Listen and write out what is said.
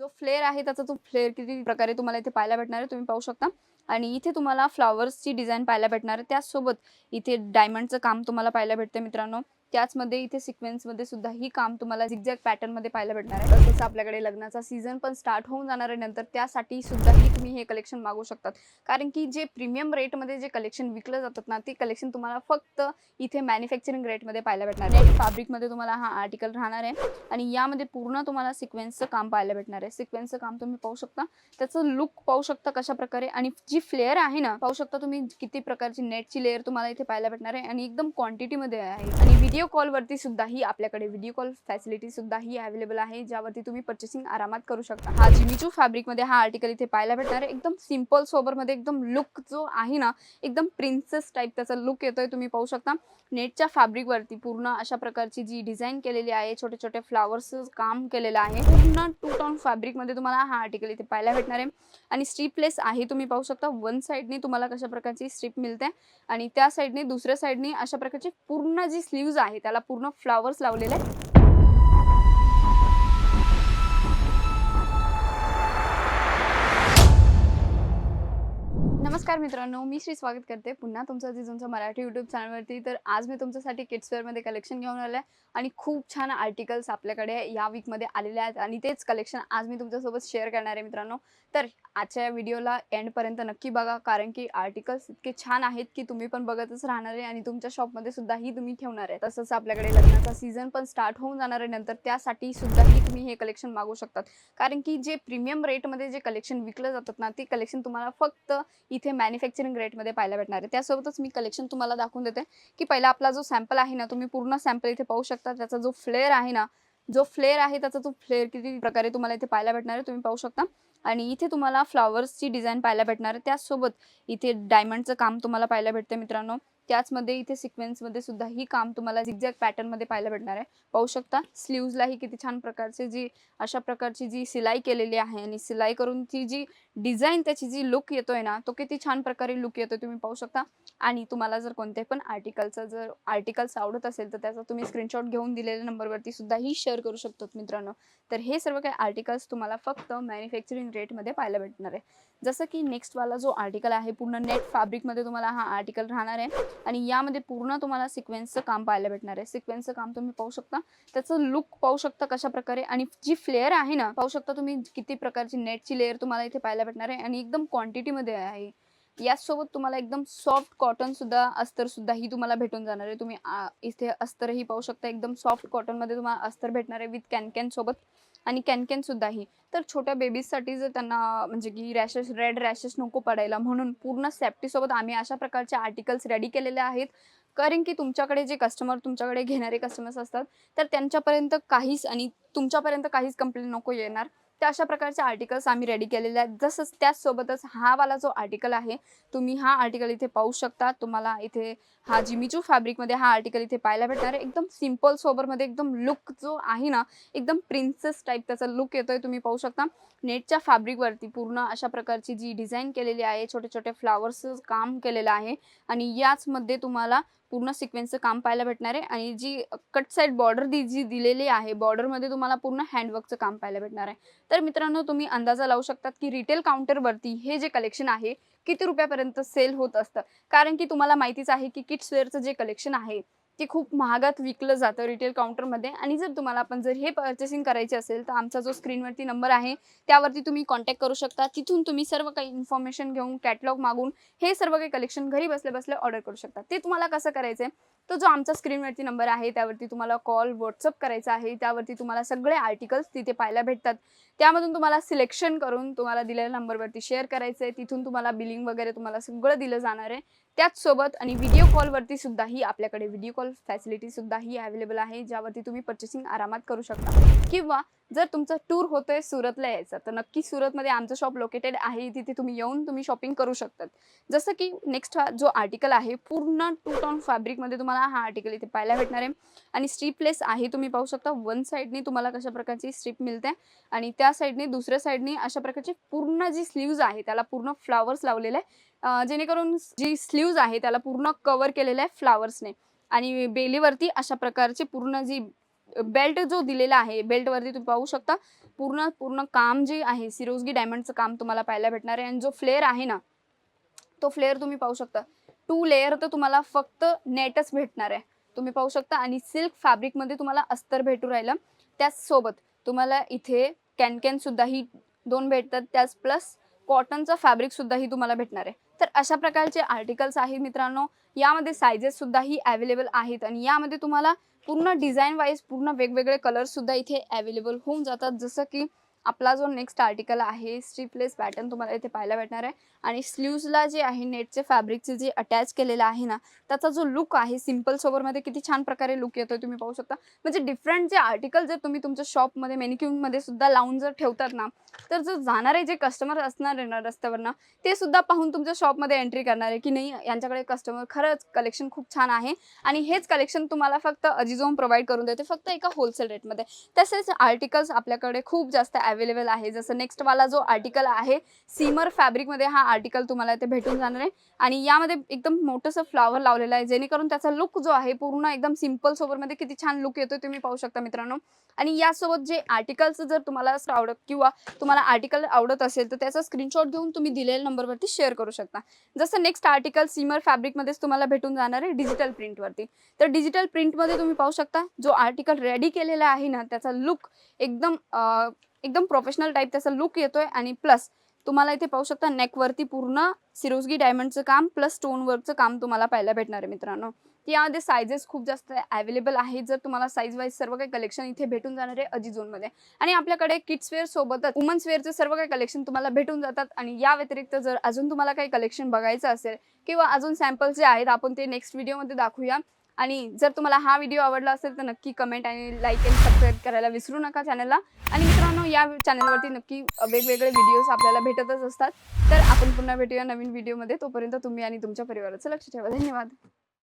जो फ्लेअर आहे त्याचा तो फ्लेअर किती प्रकारे तुम्हाला इथे पाहायला भेटणार आहे तुम्ही पाहू शकता. आणि इथे तुम्हाला फ्लॉवर्सची डिझाईन पाहायला भेटणार आहे. त्याचसोबत इथे डायमंडचं काम तुम्हाला पाहायला भेटते मित्रांनो. त्याचमध्ये इथे सिक्वेन्समध्ये सुद्धा ही काम तुम्हाला झिगझॅग पॅटर्नमध्ये पाहायला भेटणार आहे. तसंच आपल्याकडे लग्नाचा सीझन पण स्टार्ट होऊन जाणार आहे. नंतर त्यासाठी सुद्धा ही तुम्ही हे कलेक्शन मागू शकतात. कारण की जे प्रीमियम रेटमध्ये जे कलेक्शन विकलं जातात ना ते कलेक्शन तुम्हाला फक्त इथे मॅन्युफॅक्चरिंग रेटमध्ये पाहायला भेटणार आहे. फॅब्रिकमध्ये तुम्हाला हा आर्टिकल राहणार आहे. आणि यामध्ये पूर्ण तुम्हाला सिक्वेन्सचं काम पाहायला भेटणार आहे. सिक्वेन्सचं काम तुम्ही पाहू शकता. त्याचं लुक पाहू शकता कशा प्रकारे आणि जी फ्लेअर आहे ना पाहू शकता तुम्ही किती प्रकारची नेटची लेअर तुम्हाला इथे पाहायला भेटणार आहे. आणि एकदम क्वांटिटीमध्ये आहे. आणि व्हिडिओ कॉलवरती सुद्धा ही आपल्याकडे व्हिडिओ कॉल फॅसिलिटी सुद्धा ही अवेलेबल आहे ज्यावरती तुम्ही पर्चेसिंग आरामात करू शकता. हा जिमीचू फॅब्रिकमध्ये हा आर्टिकल इथे पाहायला भेटणार आहे. एकदम सिंपल सोबरमध्ये एकदम लुक जो आहे ना एकदम प्रिन्सेस टाईप त्याचा लुक येतोय तुम्ही पाहू शकता. नेटच्या फॅब्रिकवरती पूर्ण अशा प्रकारची जी डिझाईन केलेली आहे छोटे छोटे फ्लावर्स काम केलेलं आहे. पूर्ण टू टॉन फॅब्रिकमध्ये तुम्हाला हा आर्टिकल इथे पाहायला भेटणार आहे. आणि स्ट्रीपलेस आहे तुम्ही पाहू शकता. वन साईडने तुम्हाला कशा प्रकारची स्ट्रीप मिळते आणि त्या साईडने दुसऱ्या साईडने अशा प्रकारची पूर्ण जी स्लीव्ज आहे त्याला पूर्ण फ्लावर्स लावलेले नमस्कार मित्रांनो मी श्री स्वागत करते पुन्हा तुमचं जिजूंचं मराठी यूट्यूब चॅनलवरती तर आज मी तुमच्यासाठी किड्सवेअरमध्ये कलेक्शन घेऊन आलं आहे आणि खूप छान आर्टिकल्स आपल्याकडे या वीकमध्ये आलेले आहेत आणि तेच कलेक्शन आज मी तुमच्यासोबत शेअर करणार आहे मित्रांनो. तर आजच्या या व्हिडिओला एंडपर्यंत नक्की बघा कारण की आर्टिकल्स इतके छान आहेत की तुम्ही पण बघतच राहणार आहे आणि तुमच्या शॉपमध्ये सुद्धा ही तुम्ही ठेवणार आहे. तसंच आपल्याकडे लग्नाचा सीझन पण स्टार्ट होऊन जाणार आहे नंतर त्यासाठी सुद्धाही तुम्ही हे कलेक्शन मागू शकतात. कारण की जे प्रीमियम रेटमध्ये जे कलेक्शन विकलं जातात ना ते कलेक्शन तुम्हाला फक्त इथे मॅन्युफॅक्चरिंग रेटमध्ये पाहायला भेटणार आहे. त्यासोबतच मी कलेक्शन तुम्हाला दाखवून देते की पहिला आपला जो सॅम्पल आहे ना तुम्ही पूर्ण सॅम्पल इथे पाहू शकता. त्याचा जो फ्लेअर आहे ना जो फ्लेअर आहे त्याचा तो फ्लेअर किती प्रकारे तुम्हाला इथे पाहायला भेटणार आहे तुम्ही पाहू शकता. आणि इथे तुम्हाला फ्लॉवर्सची डिझाईन पाहायला भेटणार आहे. त्यासोबत इथे डायमंडचं काम तुम्हाला पाहायला भेटते मित्रांनो. त्याचमध्ये इथे सिक्वेन्समध्ये सुद्धा ही काम तुम्हाला झिगझॅग पॅटर्नमध्ये पाहायला भेटणार आहे. पाहू शकता स्लीव्जलाही किती छान प्रकारचे जी अशा प्रकारची जी सिलाई केलेली आहे आणि सिलाई करून ती जी डिझाईन त्याची जी लुक येतोय ना तो किती छान प्रकारे लुक येतोय तुम्ही पाहू शकता. आणि तुम्हाला जर कोणत्याही पण आर्टिकलचं जर आर्टिकल्स आवडत असेल तर त्याचा तुम्ही स्क्रीनशॉट घेऊन दिलेल्या नंबरवरती सुद्धा ही शेअर करू शकतो मित्रांनो. तर हे सर्व काही आर्टिकल्स तुम्हाला फक्त मॅन्युफॅक्चरिंग रेटमध्ये पाहायला भेटणार आहे. जसं की नेक्स्टवाला जो आर्टिकल आहे पूर्ण नेट फॅब्रिकमध्ये तुम्हाला हा आर्टिकल राहणार आहे. आणि यामध्ये पूर्ण तुम्हाला सिक्वेन्सचं काम पाहायला भेटणार आहे. सिक्वेन्सचं काम तुम्ही पाहू शकता. त्याचं लुक पाहू शकता कशा प्रकारे आणि जी फ्लेअर आहे ना पाहू शकता तुम्ही किती प्रकारची नेटची लेअर तुम्हाला इथे पाहायला भेटणार आहे आणि एकदम क्वांटिटीमध्ये आहे. याचसोबत तुम्हाला एकदम सॉफ्ट कॉटन सुद्धा अस्तर सुद्धा ही तुम्हाला भेटून जाणार आहे. तुम्ही इथे अस्तरही पाहू शकता. एकदम सॉफ्ट कॉटनमध्ये तुम्हाला अस्तर भेटणार आहे विथ कॅनकॅन सोबत. आणि कॅनकॅन सुद्धाही. तर छोट्या बेबीजसाठी जर त्यांना म्हणजे की रॅशेस रेड रॅशेस नको पडायला म्हणून पूर्ण सेफ्टीसोबत आम्ही अशा प्रकारचे आर्टिकल्स रेडी केलेले आहेत. कारण की तुमच्याकडे जे कस्टमर तुमच्याकडे घेणारे कस्टमर्स असतात तर त्यांच्यापर्यंत काहीच आणि तुमच्यापर्यंत काहीच कंप्लेंट नको येणार. तर अशा प्रकारचे आर्टिकल्स आम्ही रेडी केलेले आहेत. जसंच त्याचसोबतच हा वाला जो आर्टिकल आहे तुम्ही हा आर्टिकल इथे पाहू शकता. तुम्हाला इथे हा जिमीचू फॅब्रिकमध्ये हा आर्टिकल इथे पाहायला भेटणार आहे. एकदम सिंपल सोबरमध्ये एकदम लुक जो आहे ना एकदम प्रिन्सेस टाईप त्याचा लुक येतोय तुम्ही पाहू शकता. नेटच्या फॅब्रिकवरती पूर्ण अशा प्रकारची जी डिझाईन केलेली आहे छोटे छोटे फ्लावर्स काम केलेलं आहे. आणि याचमध्ये तुम्हाला पूर्ण सिक्वेन्सचं काम पाहायला भेटणार आहे. आणि जी कट साईड बॉर्डर दी जी दिलेली आहे बॉर्डरमध्ये तुम्हाला पूर्ण हँडवर्कचं काम पाहायला भेटणार आहे. तर मित्रांनो तुम्ही अंदाजा लावू शकतात की रिटेल काउंटरवरती हे जे कलेक्शन आहे किती रुपयापर्यंत सेल होत असतं? कारण की तुम्हाला माहितीच आहे की किड्सवेअरचं जे कलेक्शन आहे ते खूप महागात विकलं जातं रिटेल काउंटरमध्ये आणि जर तुम्हाला आपण जर हे पर्चेसिंग करायचे असेल तर आमचा जो स्क्रीनवरती नंबर आहे त्यावरती तुम्ही कॉन्टॅक्ट करू शकता. तिथून तुम्ही सर्व काही इन्फॉर्मेशन घेऊन कॅटलॉग मागून हे सर्व काही कलेक्शन घरी बसल्या बसल्या ऑर्डर करू शकता. ते तुम्हाला कसं करायचं आहे तो जो आमचा स्क्रीनवरती नंबर आहे त्यावरती तुम्हाला कॉल व्हॉट्सअप करायचा आहे त्यावरती तुम्हाला सगळे आर्टिकल्स तिथे पाहायला भेटतात. त्यामधून तुम्हाला सिलेक्शन करून तुम्हाला दिलेल्या नंबरवरती शेअर करायचं आहे तिथून तुम्हाला बिलिंग वगैरे तुम्हाला सगळं दिलं जाणार आहे. त्याचसोबत आणि व्हिडिओ कॉलवरती सुद्धा ही आपल्याकडे व्हिडिओ कॉल फॅसिलिटी सुद्धा ही अवेलेबल आहे ज्यावरती तुम्ही पर्चेसिंग आरामात करू शकता. किंवा जर तुमचं टूर होतोय सुरतला यायचं तर नक्की सुरतमध्ये आमचं शॉप लोकेटेड आहे. तिथे तुम्ही येऊन तुम्ही शॉपिंग करू शकतात. जसं की नेक्स्ट हा जो आर्टिकल आहे पूर्ण टू टॉन फॅब्रिकमध्ये तुम्हाला हा आर्टिकल इथे पाहायला भेटणार आहे. आणि स्ट्रीपलेस आहे तुम्ही पाहू शकता वन साईडने तुम्हाला कशा प्रकारची स्ट्रीप मिळते आणि त्या साईडने दुसऱ्या साईडने अशा प्रकारची पूर्ण जी स्लीव्ज आहे त्याला पूर्ण फ्लावर्स लावलेले आहे. जेणेकरून जी स्लीव्ज आहे त्याला पूर्ण कव्हर केलेलं आहे फ्लावर्सने आणि बेलीवरती अशा प्रकारची पूर्ण जी बेल्ट जो दिलेला आहे बेल्टवरती तुम्ही पाहू शकता पूर्ण पूर्ण काम जे आहे सिरोजगी डायमंडचं काम तुम्हाला पाहायला भेटणार आहे. आणि जो फ्लेअर आहे ना तो फ्लेअर तुम्ही पाहू शकता. टू लेअर तर तुम्हाला फक्त नेटच भेटणार आहे. तुम्ही पाहू शकता आणि सिल्क फॅब्रिकमध्ये तुम्हाला अस्तर भेटू राहिलं. त्याचसोबत तुम्हाला इथे कॅन ही दोन भेटतात. त्याच प्लस कॉटनचं फॅब्रिक सुद्धाही तुम्हाला भेटणार आहे. तर अशा प्रकारचे आर्टिकल्स आहेत मित्रांनो. यामध्ये सायझेस सुद्धाही अवेलेबल आहेत आणि यामध्ये तुम्हाला पूर्ण डिझाईन वाईज पूर्ण वेगवेगळे कलरसुद्धा इथे अवेलेबल होऊन जातात. जसं की आपला जो नेक्स्ट आर्टिकल आहे स्ट्रीपलेस पॅटर्न तुम्हाला इथे पाहायला भेटणार आहे. आणि स्लीव्सला जे आहे नेटचे फॅब्रिकचे जे अटॅच केलेलं आहे ना त्याचा जो लुक आहे सिंपल सोबरमध्ये किती छान प्रकारे लुक येतोय तुम्ही पाहू शकता. म्हणजे डिफरंट जे आर्टिकल जर तुम्ही तुमच्या शॉपमध्ये मेनिक्यूमध्ये सुद्धा लावून जर ठेवतात ना तर जो जाणारे जे कस्टमर असणार आहे ना रस्त्यावरनं ते सुद्धा पाहून तुमच्या शॉपमध्ये एंट्री करणार आहे की नाही यांच्याकडे कस्टमर खरंच कलेक्शन खूप छान आहे. आणि हेच कलेक्शन तुम्हाला फक्त अजिझोम प्रोव्हाइड करून देते फक्त एका होलसेल रेटमध्ये तसेच आर्टिकल्स आपल्याकडे खूप जास्त अवेलेबल आहे. जसं नेक्स्टवाला जो आर्टिकल आहे सीमर फॅब्रिकमध्ये हा आर्टिकल तुम्हाला इथे भेटून जाणार आहे. आणि यामध्ये एकदम मोठंसं फ्लावर लावलेलं आहे. जेणेकरून त्याचा लुक जो आहे पूर्ण एकदम सिंपल सोबतमध्ये किती छान लुक येतोय तुम्ही पाहू शकता मित्रांनो. आणि यासोबत जे आर्टिकल्स जर तुम्हाला आवडत किंवा तुम्हाला आर्टिकल आवडत असेल तर त्याचा स्क्रीनशॉट घेऊन तुम्ही दिलेल्या नंबरवरती शेअर करू शकता. जसं नेक्स्ट आर्टिकल सीमर फॅब्रिकमध्येच तुम्हाला भेटून जाणार आहे डिजिटल प्रिंटवरती तर डिजिटल प्रिंटमध्ये तुम्ही पाहू शकता जो आर्टिकल रेडी केलेला आहे ना त्याचा लुक एकदम एकदम प्रोफेशनल टाईप त्याचा लुक येतोय आणि प्लस तुम्हाला इथे पाहू शकता नेकवरती पूर्ण सिरोजगी डायमंडचं काम प्लस स्टोन वर्कचं काम तुम्हाला पाहायला भेटणार आहे मित्रांनो. यामध्ये सायझेस खूप जास्त अवेलेबल आहेत. जर तुम्हाला साईज वाईज सर्व काही कलेक्शन इथे भेटून जाणार आहे अजी झोनमध्ये आणि आपल्याकडे किड्सवेअर सोबतच वुमन्स वेअरचे सर्व काही कलेक्शन तुम्हाला भेटून जातात. आणि या व्यतिरिक्त जर अजून तुम्हाला काही कलेक्शन बघायचं असेल किंवा अजून सॅम्पल्स जे आहेत आपण ते नेक्स्ट व्हिडिओमध्ये दाखवूया. आणि जर तुम्हाला हा व्हिडिओ आवडला असेल तर नक्की कमेंट आणि लाईक अँड सबस्क्राईब करायला विसरू नका चॅनलला आणि या चॅनलवरती नक्की वेगवेगळे व्हिडिओज आपल्याला भेटतच असतात. तर आपण पुन्हा भेटूया नवीन व्हिडिओमध्ये तोपर्यंत तुम्ही आणि तुमच्या परिवाराचं लक्ष ठेवा. धन्यवाद.